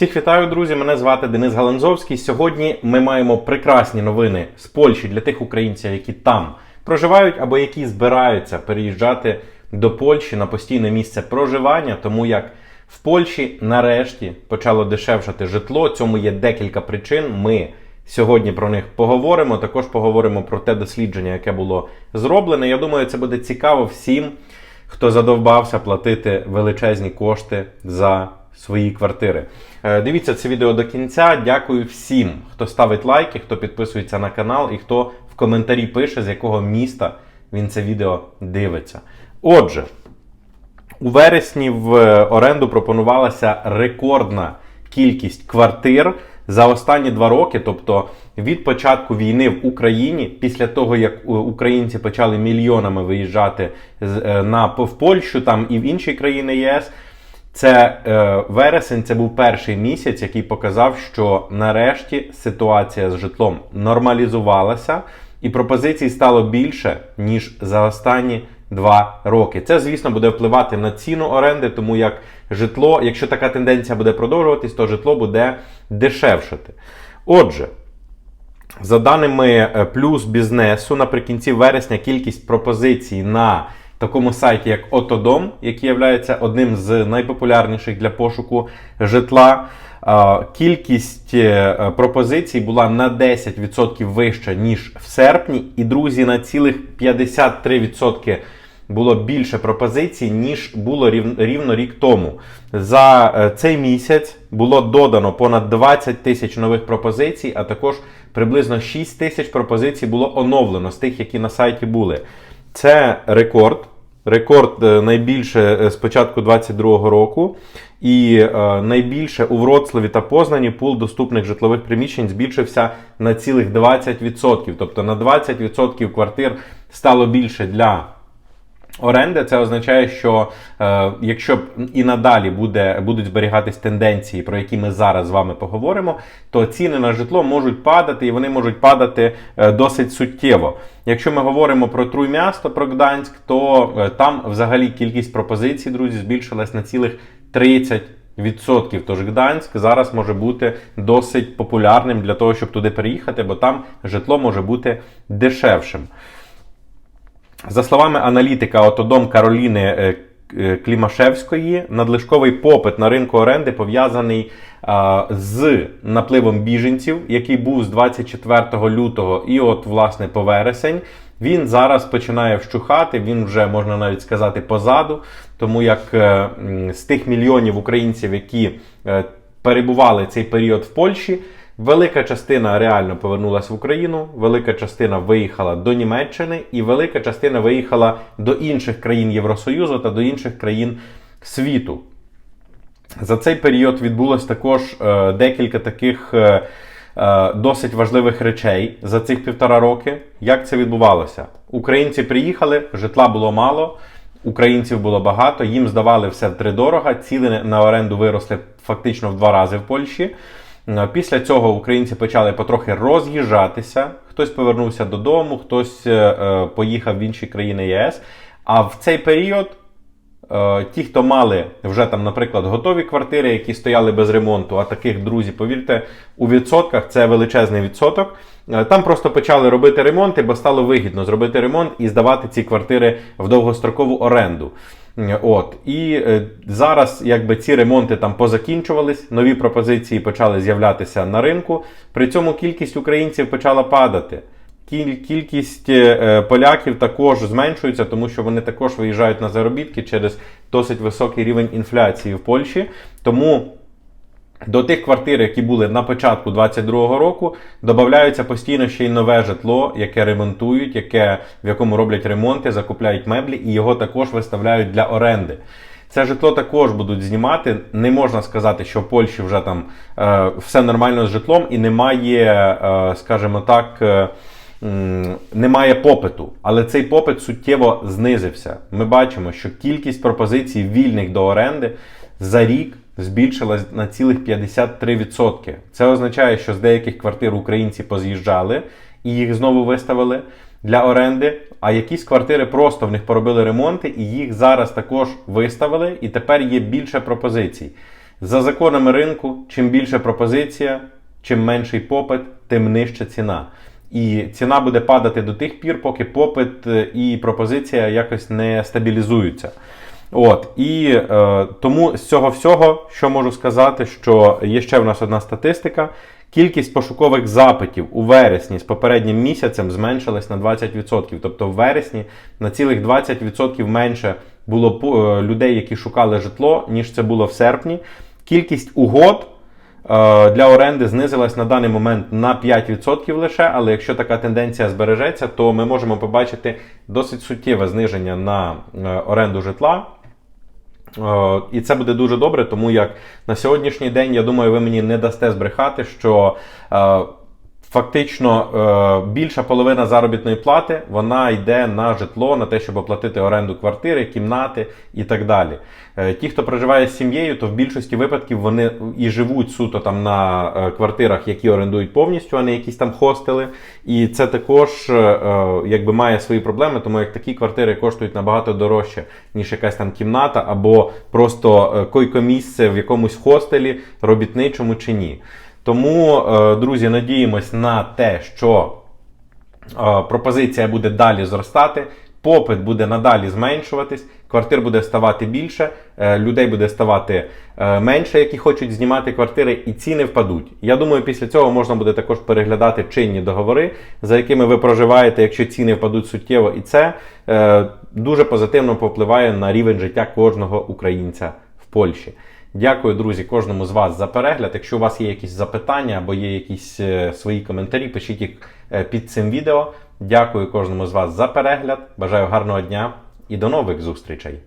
Всіх вітаю, друзі! Мене звати Денис Галанзовський. Сьогодні ми маємо прекрасні новини з Польщі для тих українців, які там проживають або які збираються переїжджати до Польщі на постійне місце проживання, тому як в Польщі нарешті почало дешевшати житло. Цьому є декілька причин. Ми сьогодні про них поговоримо. Також поговоримо про те дослідження, яке було зроблене. Я думаю, це буде цікаво всім, хто задовбався платити величезні кошти за свої квартири. Е, Дивіться це відео до кінця. Дякую всім, хто ставить лайки, хто підписується на канал і хто в коментарі пише, з якого міста він це відео дивиться. Отже, у вересні в оренду пропонувалася рекордна кількість квартир за останні два роки. Тобто від початку війни в Україні, після того як українці почали мільйонами виїжджати е, на в Польщу там і в інші країни ЄС. Це е, вересень, це був перший місяць, який показав, що нарешті ситуація з житлом нормалізувалася, і пропозицій стало більше ніж за останні два роки. Це, звісно, буде впливати на ціну оренди, тому як житло, якщо така тенденція буде продовжуватись, то житло буде дешевшати. Отже, за даними е, плюс бізнесу, наприкінці вересня кількість пропозицій на такому сайті, як Отодом, який є одним з найпопулярніших для пошуку житла. Кількість е, пропозицій була на 10% вища, ніж в серпні, і друзі, на цілих 53% було більше пропозицій, ніж було рівно рік тому. За е, цей місяць було додано понад 20 тисяч нових пропозицій, а також приблизно 6 тисяч пропозицій було оновлено з тих, які на сайті були. Це рекорд. Рекорд е, найбільше е, з початку 2022 року. І е, найбільше у Вроцлаві та Познані пул доступних житлових приміщень збільшився на цілих 20%. Тобто на 20% квартир стало більше для оренди. Це означає, що е, якщо і надалі буде, будуть зберігатись тенденції, про які ми зараз з вами поговоримо, то ціни на житло можуть падати, і вони можуть падати е, досить суттєво. Якщо ми говоримо про Труймясто, про Гданськ, то е, там взагалі кількість пропозицій, друзі, збільшилась на цілих 30%. Відсотків, тож Гданськ зараз може бути досить популярним для того, щоб туди переїхати, бо там житло може бути дешевшим. За словами аналітика Отодом Кароліни е, е, Клімашевської, надлишковий попит на ринку оренди пов'язаний з напливом біженців, який був з 24 лютого і от, власне, по вересень. Він зараз починає вщухати, він вже можна навіть сказати позаду, тому як е, з тих мільйонів українців, які перебували цей період в Польщі, Велика частина реально повернулася в Україну, велика частина виїхала до Німеччини, і велика частина виїхала до інших країн Євросоюзу та до інших країн світу. За цей період відбулось також е, декілька таких е, е, досить важливих речей за цих півтора роки. Як це відбувалося? Українці приїхали, житла було мало, українців було багато, їм здавали все втридорога, ціни на оренду виросли фактично в два рази в Польщі. Е, Після цього українці почали потрохи роз'їжджатися. Хтось повернувся додому, хтось е, е, поїхав в інші країни ЄС. А в цей період ті, хто мали вже там, наприклад, готові квартири, які стояли без ремонту, а таких друзі, повірте, у відсотках це величезний відсоток. Там просто почали робити ремонти, бо стало вигідно зробити ремонт і здавати ці квартири в довгострокову оренду. Е, От і е, зараз, якби ці ремонти там позакінчувались, нові пропозиції почали з'являтися на ринку. При цьому кількість українців почала падати. Кіль- Кількість е, поляків також зменшується, тому що вони також виїжджають на заробітки через досить високий рівень інфляції в Польщі. Тому до тих квартир, які були на початку 2022 року, додаються постійно ще й нове житло, яке ремонтують, яке, в якому роблять ремонти, закупляють меблі і його також виставляють для оренди. Це житло також будуть знімати. Не можна сказати, що в Польщі вже там е, все нормально з житлом і немає, е, скажімо так. Е, немає попиту, але цей попит суттєво знизився. Ми бачимо, що кількість пропозицій вільних до оренди за рік збільшилась на цілих 53%. Це означає, що з деяких квартир українці поз'їжджали і їх знову виставили для оренди. А якісь квартири просто в них поробили ремонти, і їх зараз також виставили, і тепер є більше пропозицій. За законами ринку, чим більше пропозиція, чим менший попит, тим нижча ціна. І ціна буде падати до тих пір, поки попит е, і пропозиція якось не стабілізуються. От і е, тому з цього всього, що можу сказати, що є ще в нас одна статистика. Кількість пошукових запитів у вересні з попереднім місяцем зменшилась на 20%. Тобто в вересні на цілих 20% менше було е, людей, які шукали житло, ніж це було в серпні. Кількість угод е, для оренди знизилась на даний момент на 5% лише, але якщо така тенденція збережеться, то ми можемо побачити досить суттєве зниження на е, оренду житла. Е, І це буде дуже добре, тому як на сьогоднішній день, я думаю, ви мені не дасте збрехати, що е, фактично е, більша половина заробітної плати вона йде на житло, на те, щоб оплатити оренду квартири, кімнати і так далі. Е, Ті, хто проживає з сім'єю, то в більшості випадків вони і живуть суто там на е, квартирах, які орендують повністю, а не якісь там хостели. І це також якби має свої проблеми, тому як такі квартири коштують набагато дорожче, ніж якась там кімната, або просто е, койко-місце в якомусь хостелі, робітничому чи ні. Тому, е, друзі, надіємось на те, що е, пропозиція буде далі зростати, попит буде надалі зменшуватись, квартир буде ставати більше, е, людей буде ставати менше, які хочуть знімати квартири, і ціни впадуть. Я думаю, після цього можна буде також переглядати чинні договори, за якими ви проживаєте, якщо ціни впадуть суттєво, і це дуже позитивно попливає на рівень життя кожного українця в Польщі. Дякую, друзі, кожному з вас за перегляд. Якщо у вас є якісь запитання або є якісь е, свої коментарі, пишіть їх е, під цим відео. Дякую кожному з вас за перегляд. Бажаю гарного дня і до нових зустрічей!